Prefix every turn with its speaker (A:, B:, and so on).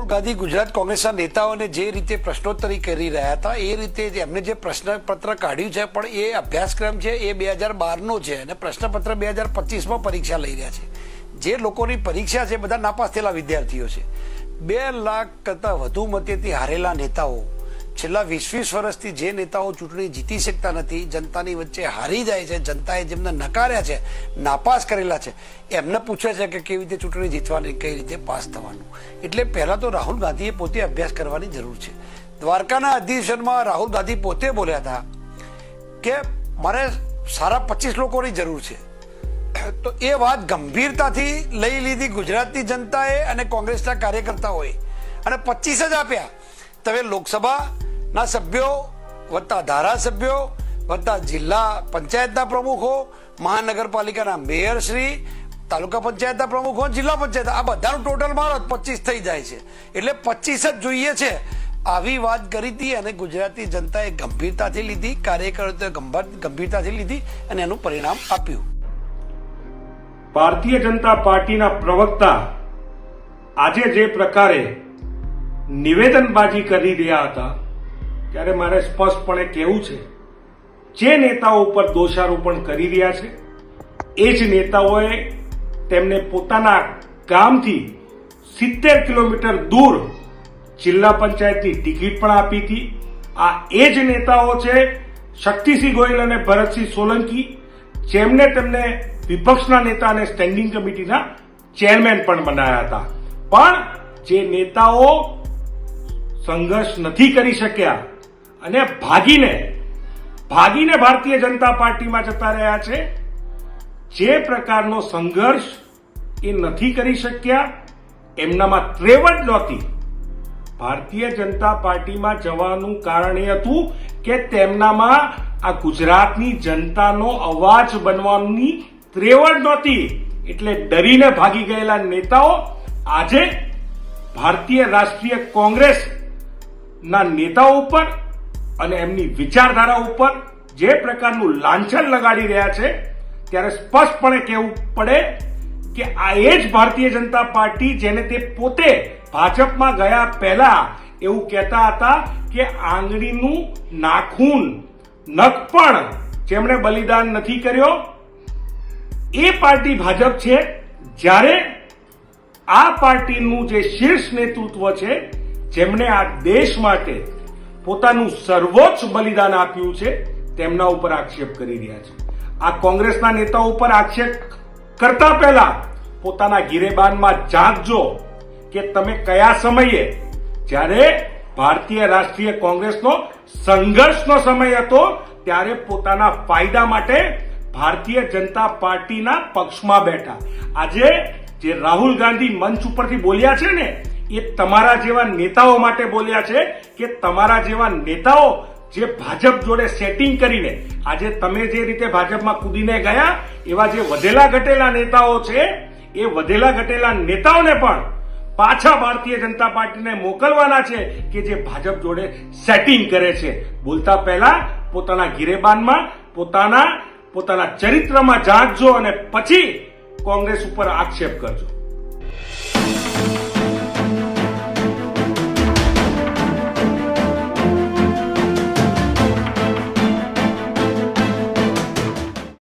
A: રાહુલ ગાંધી ગુજરાત કોંગ્રેસના નેતાઓને જે રીતે પ્રશ્નોત્તરી કરી રહ્યા હતા, એ રીતે એમને જે પ્રશ્નપત્ર કાઢ્યું છે, પણ એ અભ્યાસક્રમ છે એ બે હજાર બારનો છે અને પ્રશ્નપત્ર બે હજાર પચીસમાં પરીક્ષા લઈ રહ્યા છે. જે લોકોની પરીક્ષા છે બધા નાપાસ થયેલા વિદ્યાર્થીઓ છે. બે લાખ કરતાં વધુ મતેથી હારેલા નેતાઓ છેલ્લા વીસ વીસ વર્ષથી જે નેતાઓ ચૂંટણી જીતી શકતા નથી, જનતાની વચ્ચે હારી જાય છે, જનતાએ જેમને નકાર્યા છે, નાપાસ કરેલા છે, એમને પૂછે છે કે કેવી રીતે ચૂંટણી જીતવાની, કઈ રીતે પાસ થવાનું. એટલે પહેલાં તો રાહુલ ગાંધીએ પોતે અભ્યાસ કરવાની જરૂર છે. દ્વારકાના અધિવેશનમાં રાહુલ ગાંધી પોતે બોલ્યા હતા કે મારે સારા પચીસ લોકોની જરૂર છે. તો એ વાત ગંભીરતાથી લઈ લીધી ગુજરાતની જનતાએ અને કોંગ્રેસના કાર્યકર્તાઓએ. અને પચીસ જ આપ્યા. તમે લોકસભાના સભ્યો વત્તા ધારાસભ્યો વત્તા જિલ્લા પંચાયતના પ્રમુખો, મહાનગરપાલિકાના મેયરશ્રી, તાલુકા પંચાયતના પ્રમુખો જિલ્લા પંચાયત, આ બધાનું ટોટલ મારો પચીસ થઈ જાય છે. એટલે પચીસ જ જોઈએ છે. આવી વાત કરી હતી અને ગુજરાતી જનતાએ ગંભીરતાથી લીધી, કાર્યકર્તાઓએ ગંભીરતાથી લીધી અને એનું પરિણામ આપ્યું.
B: ભારતીય જનતા પાર્ટીના પ્રવક્તા આજે જે પ્રકારે નિવેદનબાજી કરી રહ્યા હતા, ત્યારે મારે સ્પષ્ટપણે કહેવું છે, જે નેતાઓ ઉપર દોષારોપણ કરી રહ્યા છે, એ જ નેતાઓએ તેમને પોતાના ગામથી સિત્તેર કિલોમીટર દૂર જિલ્લા પંચાયતની ટિકિટ પણ આપી હતી. આ એ જ નેતાઓ છે, શક્તિસિંહ ગોયલ અને ભરતસિંહ સોલંકી, જેમને તેમને વિપક્ષના નેતા અને સ્ટેન્ડિંગ કમિટીના ચેરમેન પણ બનાવ્યા હતા. પણ જે નેતાઓ સંઘર્ષ નથી કરી શક્યા. અને ભાગીને ભાગીને ભારતીય જનતા પાર્ટીમાં જતા રહ્યા છે. જે પ્રકારનો સંઘર્ષ એ નથી કરી શક્યા, એમનામાં ત્રેવડ નહોતી. ભારતીય જનતા પાર્ટીમાં જવાનું કારણ એ હતું કે તેમનામાં આ ગુજરાતની જનતાનો અવાજ બનવાની ત્રેવડ નહોતી. એટલે ડરીને ભાગી ગયેલા નેતાઓ આજે ભારતીય રાષ્ટ્રીય કોંગ્રેસ ના નેતાઓ ઉપર અને એમની વિચારધારા ઉપર જે પ્રકારનું લાંછન લગાડી રહ્યા છે, ત્યારે સ્પષ્ટપણે કહેવું પડે કે આ એ જ ભારતીય જનતા પાર્ટી જેને તે પોતે ભાજપમાં ગયા પહેલા એવું કહેતા હતા કે આંગળીનું નાખૂન, નખ પણ જેમણે બલિદાન નથી કર્યો. એ પાર્ટી ભાજપ છે. જ્યારે આ પાર્ટીનું જે શીર્ષ નેતૃત્વ છે જેમણે આ દેશ માટે પોતાનું સર્વોચ્ચ બલિદાન આપ્યું છે, તેમના ઉપર આક્ષેપ કરી રહ્યા છે. આ કોંગ્રેસના નેતાઓ ઉપર આક્ષેપ કરતા પહેલા પોતાના ગિરેબાનમાં જાગજો કે તમે કયા સમયે, જ્યારે ભારતીય રાષ્ટ્રીય કોંગ્રેસનો સંઘર્ષનો સમય હતો, ત્યારે પોતાના ફાયદા માટે ભારતીય જનતા પાર્ટીના પક્ષમાં બેઠા. આજે જે રાહુલ ગાંધી મંચ ઉપરથી બોલ્યા છે ને એ તમારા જેવા નેતાઓ માટે બોલ્યા છે કે તમારા જેવા નેતાઓ જે ભાજપ જોડે સેટિંગ કરીને આજે તમે જે રીતે ભાજપમાં કૂદીને ગયા, એવા જે વધેલા ઘટેલા નેતાઓ છે, એ વધેલા ઘટેલા નેતાઓને પણ પાછા ભારતીય જનતા પાર્ટીને મોકલવાના છે કે જે ભાજપ જોડે સેટિંગ કરે છે. બોલતા પહેલા પોતાના ગિરેબાનમાં પોતાના પોતાના ચરિત્રમાં જાગજો અને પછી કોંગ્રેસ ઉપર આક્ષેપ કરજો.